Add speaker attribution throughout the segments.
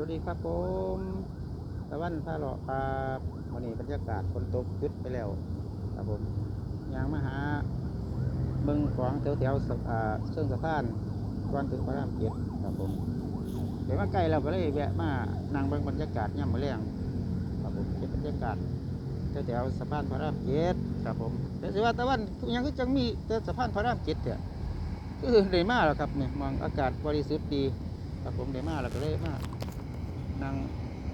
Speaker 1: วัสดีครับผมตะวันพาเลาะครับวันนี้บรรยากาศฝนตกยุดไปแล้วครับผมยางมาหาเบิ่งของแถวแถวๆสะอ่าเชิงสะพานก่อนถึงพระรามเจ็ดครับผมเดี๋ยวมาใกล้เราก็เลยแวะมานั่งเบิ่งบรรยากาศย่ำมะแรงครับผมเป็นบรรยากาศแถวแถวสะพานพระรามเจ็ดครับผมแต่สิว่าตะวันยังก็จังมีแต่สะพานพระรามเจ็ดเนี่ยคือได้มาแล้วครับเนี่ยมองอากาศบริสุทธิ์ดีครับผมได้มาแล้วก็เลยมา นั่ง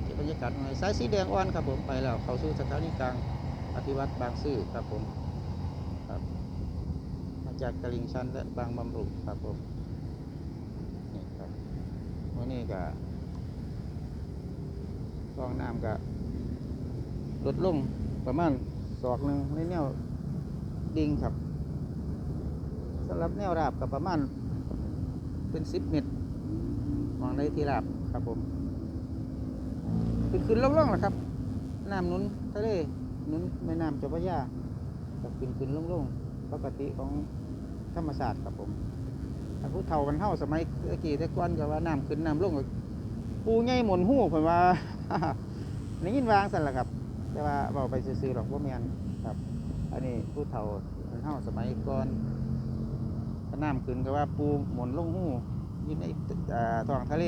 Speaker 1: เก็บบรรยากาศหน่อยสายสีแดงอ่อนครับผมไปแล้วเข้าสู่สถานีกลางอธิวัตรบางซื่อครับผมครับมาจากตลิ่งชันและบางบำรุครับผมนี่ครับวันนี้ก็กองน้ำก็ลดลงประมาณศอกหนึ่งในแนวดิ่งครับสำหรับแนวราบก็ประมาณเป็นสิบเมตรมองได้ที่ราบครับผม ขึ้นขึ้นล่องๆแหละครับน้ำนุนทะเลนุนแม่น้ำเจ้าพระยาก็ขึ้นขึ้นล่องๆปกติของธรรมศาสตร์ครับผมผู้เฒ่ากันเท่าสมัยเมื่อกี้ต่ก่อนก็ว่าน้ำขึ้นน้ำลงก็ปูใหญ่หมุนหู้ผมว่าในยินวางสั่นแหละครับ แต่ว่าเบาไปซื่อๆหรอกว่าแมนครับ อันนี้ผู้เฒ่ากันเท่าสมัยก่อนน้ำขึ้นก็ว่าปูหมุนลงหู้ยู่ในท้องทะเล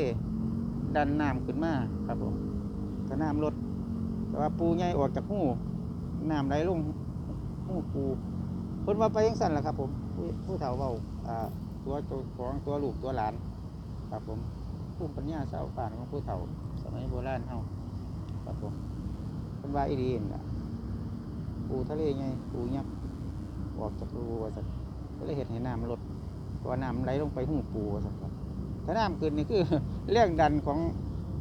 Speaker 1: ดันน้ำขึ้นมาครับผม ถ้าน้ำลดแต่ว่าปูใหญ่ออกจากหูน้ำไหลลงหูปูเพิ่นว่าไปยังสั่นแหละครับ ผมผู้ผู้เฒ่าเบาอ่าตัวของตัวลูกตัวหลาน ครับผมภูมิปัญญาชาวบ้านของผู้เฒ่า สมัยโบราณเฮาครับผมเพิ่นว่าอีดีนล่ะปูทะเลไงปูยักษ์ออกจากรูว่าซั่นก็เลยเห็นให้น้ำลดเพราะว่าน้ำไหลลงไปหูปูว่าซั่นครับถ้าน้ำขึ้นนี่คือแรงดันของ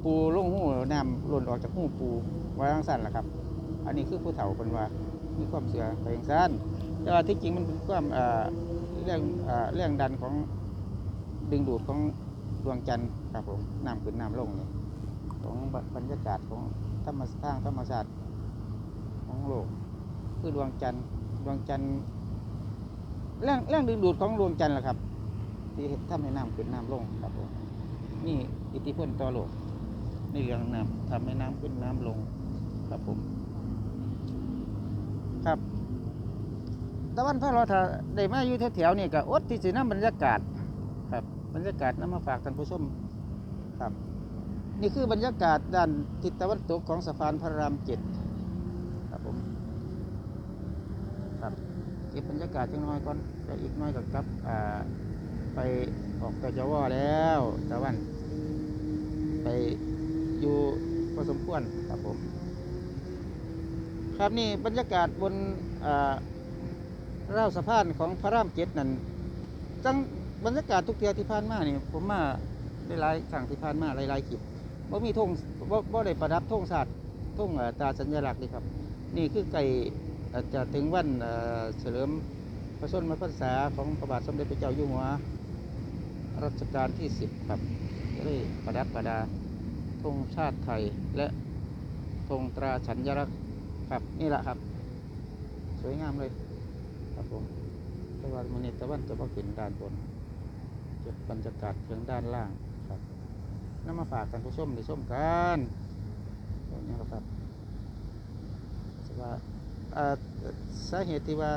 Speaker 1: ปูลงหูน้ำหล่นออกจากหูปูไว้ทางสั้นแหละครับ อันนี้คือผู้เฒ่าเป็นว่ามีความเสื่อไปทางสั้นแต่ว่าที่จริงมันเป็นความเรื่องเอ่อเรื่องดันของดึงดูดของดวงจันทร์ครับผมน้ำขึ้นน้ำลงเนี่ยของบรรยากาศของธรรมทางธรรมชาติของโลก คือดวงจันทร์ดวงจันทร์เรื่องเรื่องดึงดูดของดวงจันทร์แหละครับ ที่ทำให้น้ำขึ้นน้ำลงครับผมนี่อิทธิพลต่อโลก นเรื่องน้ำทำให้น้ำขึ้นน้ำลงครับผม ครับตะวันพระราถ้าได้มาอยู่แถวๆนี่ก็อดที่สิน้ำบรรยากาศ ครับ บรรยากาศน้ำมาฝากท่านผู้ชมครับ นี่คือบรรยากาศด้านทิศตะวันตกของสะพานพระรามเจ็ดครับผมครับเก็บบรรยากาศจังน้อยก่อนแล้วอีกน้อยก็กลับอ่าไปออกกจวแล้วตะวันไป อยู่พอสมควรครับผม ครับนี่บรรยากาศบนอ่าราวสะพานของพระรามเจ็ดนั่นจังบรรยากาศทุกเทียที่ผ่านมานี่ผมมาได้หลายครั้งที่ผ่านมาหลายๆคลิปบ่มีธงบ่บ่ได้ประดับธงศาสตร์ธงตาสัญลักษณ์นี่ครับ นี่คือไก่อ่อจะถึงวันเอ่อเฉลิมพระชนมพรรษาของพระบาทสมเด็จพระเจ้าอยู่หัวรัชกาลที่สิบครับก็เลยประดับประดา ธงชาติไทยและธงตราสัญลักษณ์ครับนี่แหละครับ สวยงามเลยครับผมต่ว่ามันนี่ตะวันจะมาขึ้นด้านบนเก็บบรรยากาศเพียงด้านล่างครับนำมาฝากกันผู้ชมในชมกันอย่างนี้ครับสว่าอ่าสาเหตุที่ว่า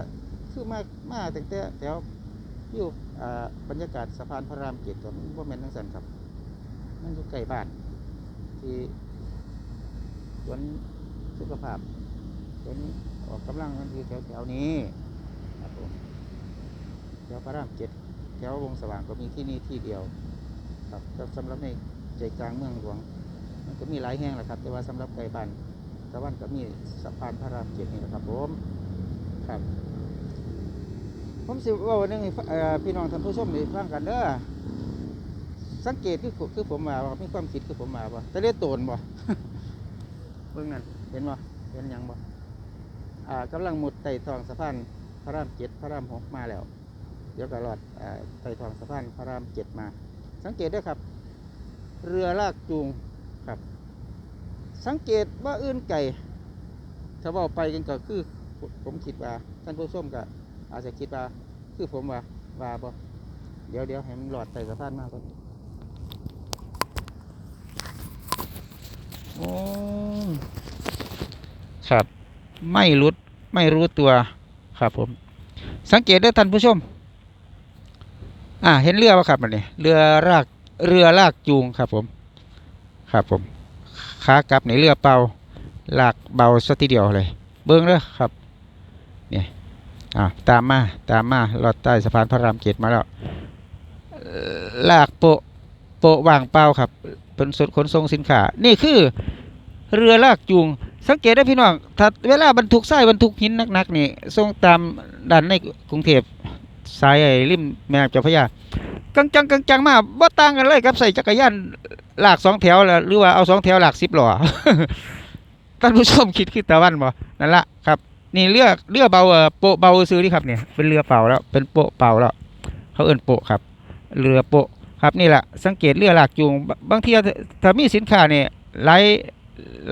Speaker 1: คือมามาตั้งแต่แถวอยู่อ่าบรรยากาศสะพานพระรามเจ็ดกับว่าแมนทั้งสันครับ มันอยู่ใกล้บ้าน ที่สวนสุขภาพสวนออกกำลังกันที่แถวแถวๆนี้ครับผมแถวพระรามเจ็ดแถววงสว่างก็มีที่นี่ที่เดียว ครับก็สำหรับในใจกลางเมืองหลวง มันก็มีหลายแห่งแหละครับ แต่ว่าสำหรับไกลบ้านตะวันก็มีสะพานพระรามเจ็ดนี่แหละครับผมครับผมสิว่าวันนึงพี่น้องท่านผู้ชมได้ฟังกันเด้อ สังเกตคือผมคือผมมาว่มีความคิดคือผมมาบ่แต่เล่โตนบ่เบิ่งนั่นเห็นบ่เห็นยังบ่อ่ากำลังมุดไต่ทองสะพานพระรามเจ็ดพระรามหกมาแล้ว เดี๋ยวก็รอดอ่าไต่ทองสะพานพระรามเจ็ดมา สังเกตด้วยครับ เรือลากจูงครับ สังเกตว่าอื่นไก่ถ้าว่าไปกันก็คือผมคิดว่าท่านผู้ชมก็อาจจะคิดว่าคือผมว่าว่าบ่เดี๋ยวเดี๋ยวให้มันหลอดใส่สะพานมากก่อน โอ้ครับ ไม่รู้ไม่รู้ตัวครับผม สังเกตด้วยท่านผู้ชม อ่า เห็นเรือป่ะครับมันนี่เรือลากเรือลากจูงครับผม ครับผมขากลับในเรือเป่าลากเบาสักทีเดียวเลย เบิ้งเด้อครับเนี่ยอ่าตามมาตามมาลอดใต้สะพานพระรามเกตมาแล้วเอ่อลากโปะโปะว่างเปล่าครับ เป็นสุดขนส่งสินค้า นี่คือเรือลากจูง สังเกตได้พี่น้องถ้าเวลาบรรทุกทรายบรรทุกหินหนักๆนี่ส่งตามดันในกรุงเทพสายไอ้ริมแม่น้ำเจ้าพระยากังจังกังจังมาบ่ต่างกันเลยครับใส่จักรยานหลากสองแถวแล้วหรือว่าเอาสองแถวหลากสิบหล้อท่านผู้ชมคิดคือตะวันบ่นั่นละครับ นี่เรือเรือเบาเอ่อโปะเบาซื้อนี่ครับเนี่ยเป็นเรือเป่าแล้วเป็นโปะเป่าแล้วเขาเอิ้นโปะครับ เรือโปะ ครับนี่แหละสังเกตเรือหลากจูงบางทีถ้ามีสินค้าเนี่ยหลาย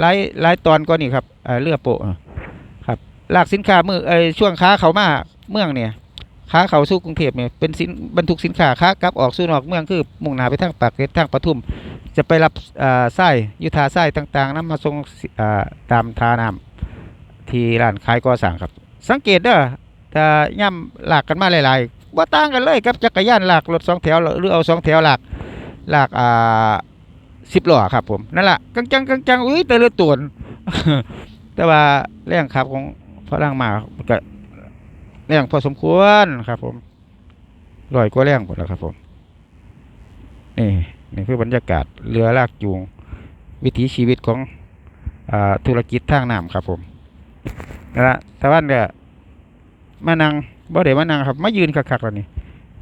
Speaker 1: หลายหลายตอนก็นี่ครับเออเรือโปะครับหลากสินค้ามือเอ่อช่วงค้าเขามาเมืองเนี่ยค้าเขาสู่กรุงเทพเนี่ยเป็นสินบรรทุกสินค้าค้ากลับออกสู่นอกเมืองคือมุ่งหน้าไปทางปากเกร็ดทางปทุม จะไปรับอ่าไส้ยุทธาไส้ต่างๆนำมาส่งอ่าตามทาน้ำที่ร้านขายก่อสร้างครับ สังเกตเด้อถ้าย่ำหลากกันมาหลาย ๆ ว่ต่างกันเลยกับจักรยานหลากรถสองแถวหรือเอาสองแถวหลากหลากอ่าสิบล้อครับผมนั่นแหละกังจังกังจังอุ้ยแต่ละตัวแต่ว่าแรงขับของพลังมาก็แรงพอสมควรครับ ผมลอยกว่าแรงหมดแล้วครับผมนี่นี่คือบรรยากาศเรือลากจูง วิถีชีวิตของอาธุรกิจทางน้ำครับผมนั่นละตะวันก็มานั่ง บ่ได้มานั่งครับมายืนคักๆแล้วนี่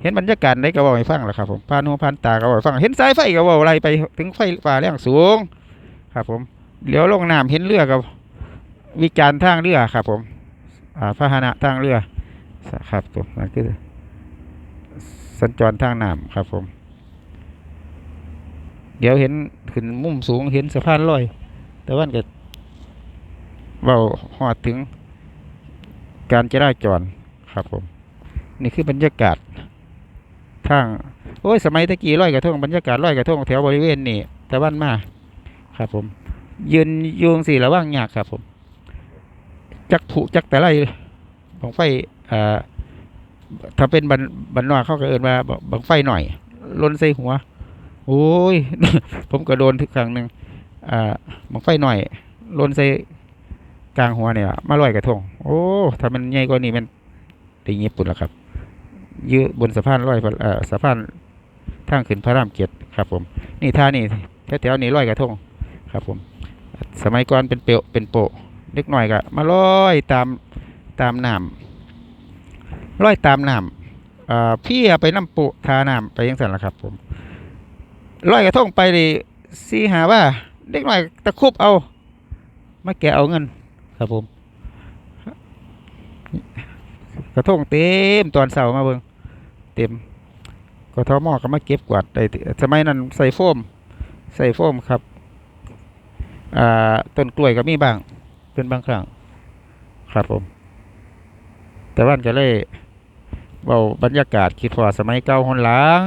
Speaker 1: เห็นบรรยากาศได้ก็บอกให้ฟังแล้วครับผมผ่านหูผ่านตาก็บอกฟัง เห็นสายไฟก็บอกอะไรไปถึงไฟฟ้าแรงสูง ครับ ผมเลี้ยวลงน้ำเห็นเรือกับวิจารณ์ทางเรือครับ ผมอ่าพาหนะทางเรือครับผมนั่นคือสัญจรทางน้ำครับผม เดี๋ยวเห็นขึ้นมุมสูงเห็นสะพานลอย แต่ว่าก็เบาหอดถึงการจราจร ครับผม นี่คือบรรยากาศทางโอ้ยสมัยตะกี้ร้อยกระทงบรรยากาศร้อยกระทงแถวบริเวณนี่ตะวันมาครับผม ยืนยูงสี่ระว่างยากครับผม จักผุจักแต่ไรบังไฟอ่าถ้าเป็นบันบันนอกเข้าก็เอินว่าบังไฟหน่อยลนใส่หัว โอ้ย ผมก็โดนทุกครั้งหนึ่งอ่าบังไฟหน่อยลนใส่กลางหัวเนี่ยมาลอยกระทง โอ้ถ้ามันใหญ่กว่านี้มัน ได้ญี่ปุ่นแล้วครับ ยืบนสะพานลอยเอ่อสะพานทางขึ้นพระรามเกียรติครับผม นี่ท่านี่แถวๆนี้ลอยกระทงครับผม สมัยก่อนเป็นเปลวเป็นโปะเล็กหน่อยก็มาลอยตามตามน้ำลอยตามน้ำพี่ไปน้ำโปะทาน้ำไปยังสันละครับผมลอยกระทงไปเลยซีหาว่าเด็กหน่อยตะคุบเอา มาแกะเอาเงินครับผม กระทงเต็มตอนเสาร์มาเบิงเต็มกทมก็มาเก็บกวาดได้สมัยนั้นใส่โฟม ใส่โฟมครับอ่าต้นกล้วยก็มีบ้าง เป็นบางครั้งครับผม แต่วันก็เลยเบาบรรยากาศคิดว่าสมัยเก่าหนหลัง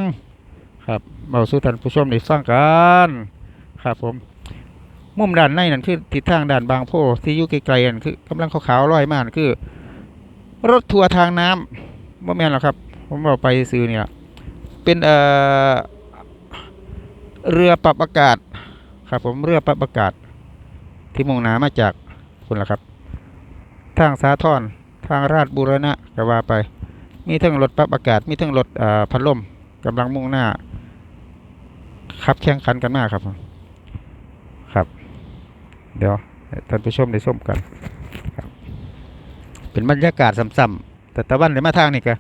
Speaker 1: ครับเบาสู่ท่านผู้ชมได้ฟังกันครับผมมุมด้านในนั่นคือทิศทางด้านบางโพที่อยู่ไกลๆนั่นคือกำลังขาวๆลอยมานคือ รถทัวร์ทางน้ำบ่แม่นหรอกครับ ผมเอาไปซื้อเนี่ยเป็นเอ่อเรือปรับอากาศครับ ผมเรือปรับอากาศ ที่มุ่งหนามาจากคุณล่ะครับ ทางสาทรทางราชบุรณะก็ว่าไป มีทั้งรถปรับอากาศ มีทั้งรถเอ่อพัดลมกำลังมุ่งหน้าขับแข่งขันกันมากครับ ครับ เดี๋ยวท่านผู้ชมได้ชมกัน เป็นบรรยากาศซ้ำๆแต่ตะวันในมาทางนี่ก็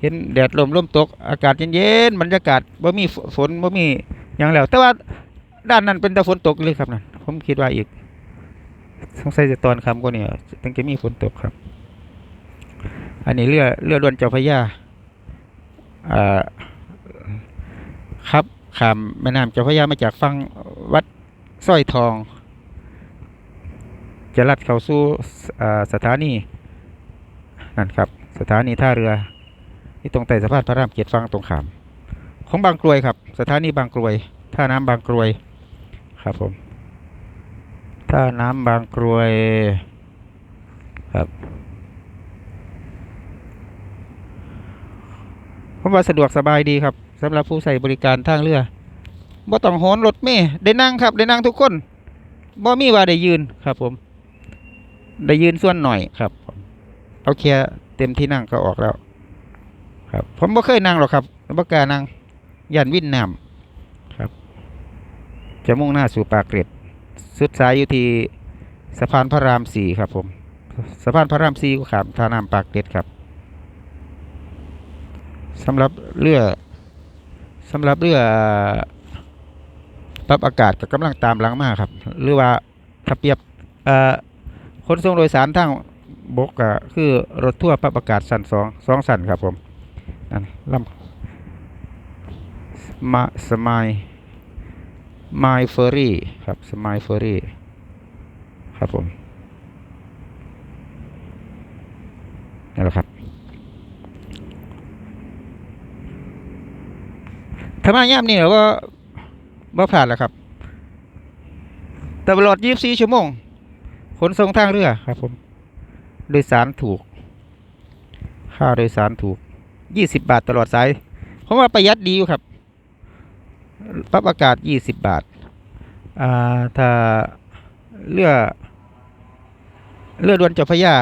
Speaker 1: เห็นแดดลมลมตกอากาศเย็นๆบรรยากาศบ่มีฝนบ่มีหยังแล้ว แต่ว่าด้านนั้นเป็นแต่ฝนตกเลยครับนั่นผมคิดว่าอีกสงสัยจะตอนคำกว่านี้ตั้งจะมีฝนตกครับ อันนี้เรือเรือดวนเจ้าพระยาอ่าครับขามแม่น้ำเจ้าพระยามาจากฝั่งวัดสร้อยทอง จะลัดเข้าสู่สถานี นั่นครับ สถานีท่าเรือ ที่ตรงใต้สะพานพระรามเกียรติฟังตรงขาม ของบางกรวยครับ สถานีบางกรวย ท่าน้ำบางกรวยครับผมท่าน้ำบางกรวยครับผมว่าสะดวกสบายดีครับสำหรับผู้ใส่บริการทางเรือบ่ต้องโหนรถเมล์ได้นั่งครับ ได้นั่งทุกคนบ่มีว่าได้ยืนครับผม ได้ยืนส่วนหน่อยครับ เอาแค่เต็มที่นั่งก็ออกแล้ว ครับ ผมบ่เคยนั่งหรอกครับบ่กล้านั่งยันวิ่นน้ำครับ จะมุ่งหน้าสู่ปากเกร็ดสุดสายอยู่ที่สะพานพระรามสี่ครับ ผม สะพานพระรามสี่ก็ขามท่าน้ำปากเกร็ดครับสำหรับเรือสำหรับเรือปรับอากาศก็กำลังตามหลังมาครับ หรือว่าถ้าเปรียบเอ่อขนส่งโดยสารทาง บกก็คือรถทั่วร์ปรับอากาศสันสองสองสันครับผมนั่นลำมาสมายมายเฟอรี่ครับสมายเฟอรี่ครับผมนั่นแหละครับถ้ามาย่ามนี่เราก็บ่ผ่านแล้วครับตลอด 24 ชั่วโมง ขนส่งทางเรือครับผม โดยสารถูก ค่าโดยสารถูก 20 บาทตลอดสายผมว่าประหยัดดีอยู่ครับ ปรับอากาศ 20 บาท อ่า ถ้าเรือเรือด่วนเจ้าพระยา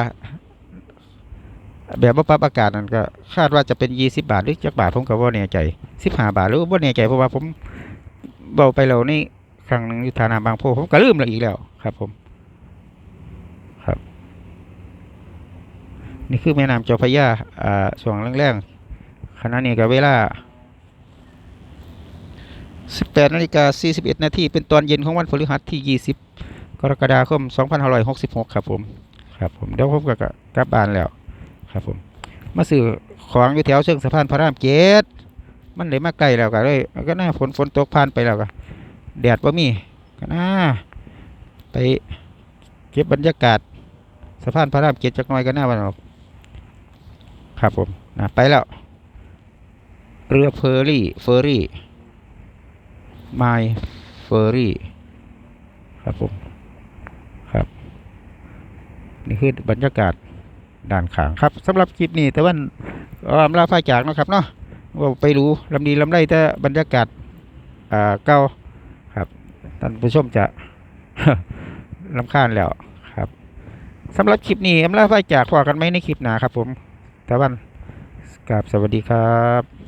Speaker 1: แบบว่าปรับอากาศนั่นก็ คาดว่าจะเป็น 20 บาทหรือจักบาทผมก็บ่แน่ใจ 15 บาทหรือบ่แน่ใจเพราะว่าผมเบาไปแล้วนี่ครั้งหนึ่งอยู่ฐานะบางโพผมก็ลืมแล้วอีกแล้วครับผม ครับ นี่คือแม่น้ำเจ้าพระยาอ่าช่วงแรงๆขณะนี้ก็เวลา 18นาฬิกา41นาทีเป็นตอนเย็นของวันพฤหัสที่ 20 กรกฎาคม 2566 ครับผม ครับผม เดี๋ยวผมก็กลับบ้านแล้ว ครับผม มาซื้อของอยู่แถวเชิงสะพานพระรามเกตมันเลยมาใกล้แล้วก็เลยก็น่าฝนฝนตกผ่านไปแล้วก็แดดว่ามีก็น่าไปเก็บบรรยากาศสะพานพระรามเกตจักหน่อยก็น่าวันออก ครับผมนะไปแล้ว เรือเฟอร์รี่เฟอร์รี่ My Furry ครับผมครับ นี่คือบรรยากาศด่านขางครับสำหรับคลิปนี้แต่วันอำลาฟ้าจากนะครับเนาะว่าไปรู้ลำดีลำไรแต่บรรยากาศอ่าเก่าครับท่านผู้ชมจะลำคาญแล้วครับสำหรับคลิปนี้อำลาฟ้าจากพอกันไหมในคลิปหนาครับผม ต่วันกราบสวัสดีครับ